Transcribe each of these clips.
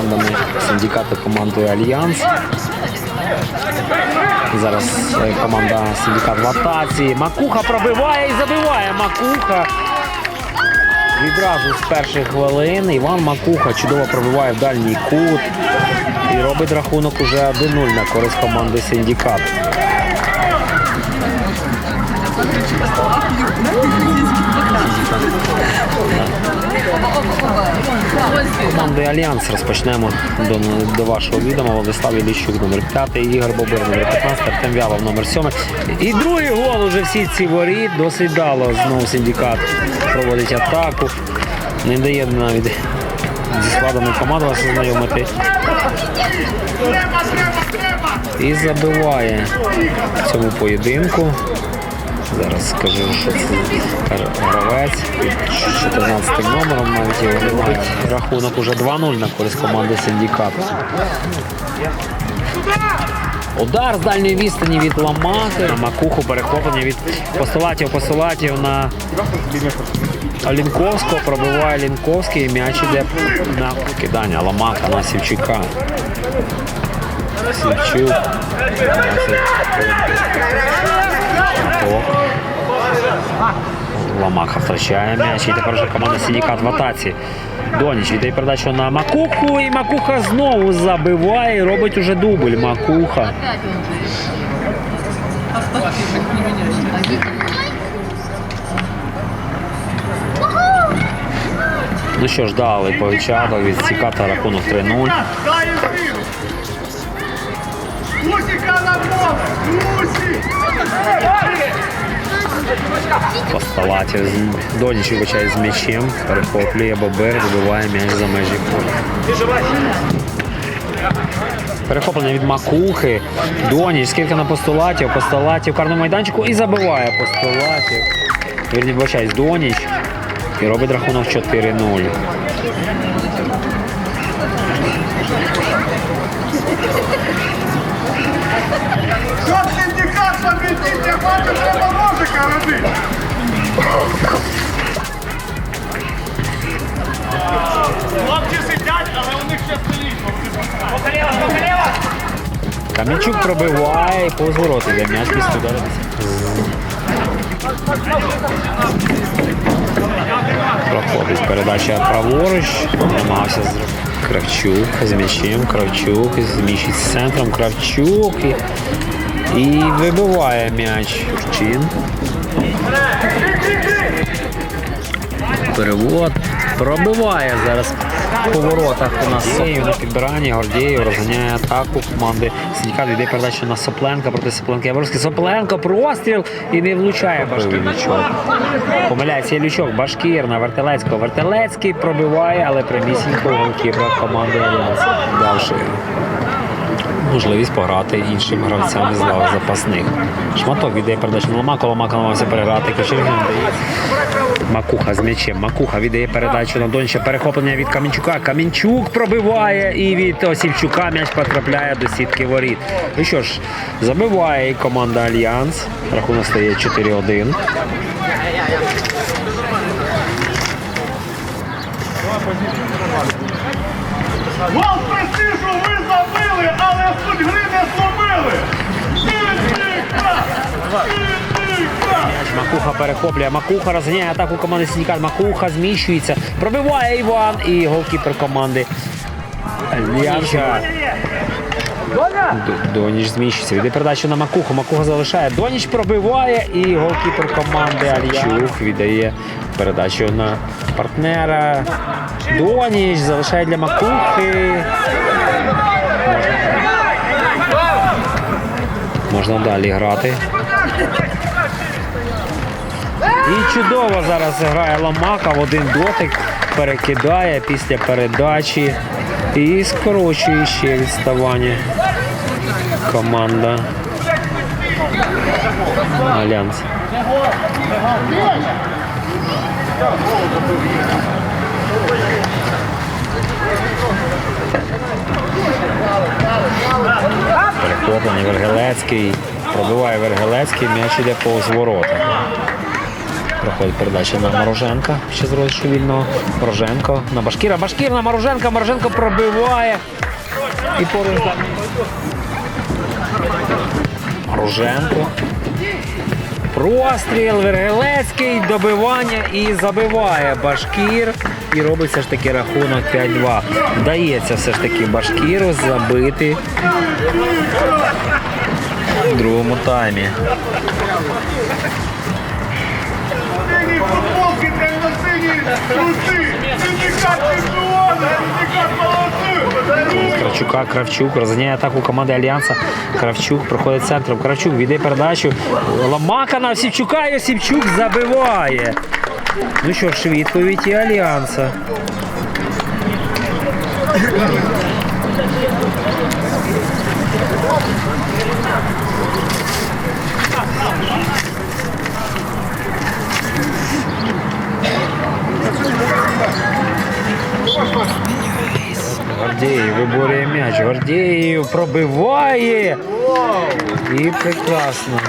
командами синдикату командою Альянс. Зараз е, команда синдикат в атаці. Макуха пробиває і забиває. Макуха. Відразу з перших хвилин Іван Макуха чудово пробиває в дальній кут і робить рахунок уже 1-0 на користь команди Синдикат. Командою Альянс розпочнемо до, до вашого відома. Владислав Іліщук, номер 5, Ігор Бобир, номер 15, Артем Вялов, номер 7. І другий гол уже всі ці воріт. Досить дало знову синдикат проводить атаку. Не дає навіть зі складами команди вас ознайомити. І забиває в цьому поєдинку. Зараз скажу, що це гравець. 14 номером навіть робить рахунок уже 2-0 на користь команди Синдикату. Удар з дальньої відстані від Ламаки. На макуху перехоплення від Постолатів Постолатів на Лінковського. Пробиває Лінковський і м'яч іде на кидання. Ламака на Сівчука. Сівчук. Ламаха втрачає м'яч. І тепер вже команда Сінікат в атаці. Доніч віддає передачу на Макуху. І Макуха знову забиває. Робить уже дубль. Макуха. Ну що ж, дали повічало від Сіката рахунок 3-0. Усіка на поле! Усі! Посталаті з Доніч вибачає з м'ячем, перехоплює Бобер, вибиває м'яч за межі поля. Перехоплення від Макухи. Доніч, скільки на постулатів, постулатів, карному майданчику і забиває постулатів. Вірні, вибачаюсь, Доніч. І робить рахунок 4-0. Щоб синдикат победить, я бачу, треба ножика робити! Хлопці сидять, але у них ще стоїть. Кам'янчук пробиває і повз ворота йде м'яч після удару. Проходить передача праворуч, намагався зробити. Кравчук з м'ячем, Кравчук зміщить з центром, Кравчук і, і вибиває м'яч. Чин. Перевод. Пробиває зараз в поворотах у нас Гордєєв на підбиранні. Гордєєв розганяє атаку команди. Сінька йде передача на Сопленка проти Сопленка. Яворський Сопленко простріл і не влучає Башкір. Помиляється Лючок. Башкір на Вертелецького. Вертелецький пробиває, але прямісінько голкіпер команди Альянс. Давши можливість пограти іншим гравцям з лави запасних. Шматок віддає передачу на Ломако, Ломако намагався переграти. Кочергін. Макуха з м'ячем. Макуха віддає передачу на Донча. Перехоплення від Камінчука. Камінчук пробиває і від Осівчука м'яч потрапляє до сітки воріт. Ну що ж, забиває команда Альянс. Рахунок стає 4-1. Гол престижу ви забили, Макуха перехоплює. Макуха розганяє атаку команди Сінікат. Макуха зміщується. Пробиває Іван і голкіпер команди Альянса. Доніч зміщується. Віде передачу на Макуху. Макуха залишає. Доніч пробиває і голкіпер команди Альянчук віддає передачу на партнера. Доніч залишає для Макухи. Можна далі грати. І чудово зараз грає Ламака в один дотик, перекидає після передачі і скорочує ще відставання команда Альянс. Перехоплення Вергелецький. Пробиває Вергелецький, м'яч іде повз ворота. Проходить передача на Мороженка. Ще з розіграшу вільного. Мороженко на Башкіра. Башкір на Мороженка. Мороженко пробиває. І поруч. Мороженко. Простріл, Вергелецький, добивання і забиває Башкір. І робить все ж таки рахунок 5-2. Вдається все ж таки Башкіру забити в другому таймі. Кравчука, Кравчук розганяє атаку команди Альянса. Кравчук проходить центром. Кравчук віддає передачу. Ломака на Осіпчука і Осіпчук забиває. Ну що ж, відповідь і Альянса. Гордєєв виборює м'яч. Гордєєв пробиває. І прекрасно.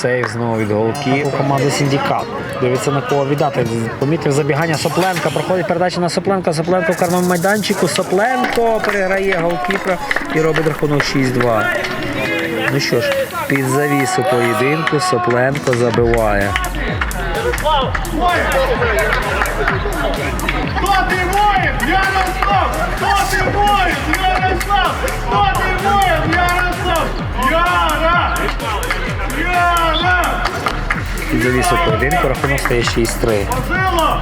Сейв знову від голки у команди Сіндікат. Дивиться на кого віддати. Помітив забігання Сопленка. Проходить передача на Сопленка. Сопленко в карному майданчику. Сопленко переграє голкіпера і робить рахунок 6-2. Ну що ж, під завісу поєдинку Сопленко забиває. Хто ти воїн? Ярослав! Хто ти воїн? Ярослав! Хто ти воїн? Ярослав! Під завісу поєдинку рахунок стає 6-3. Васило!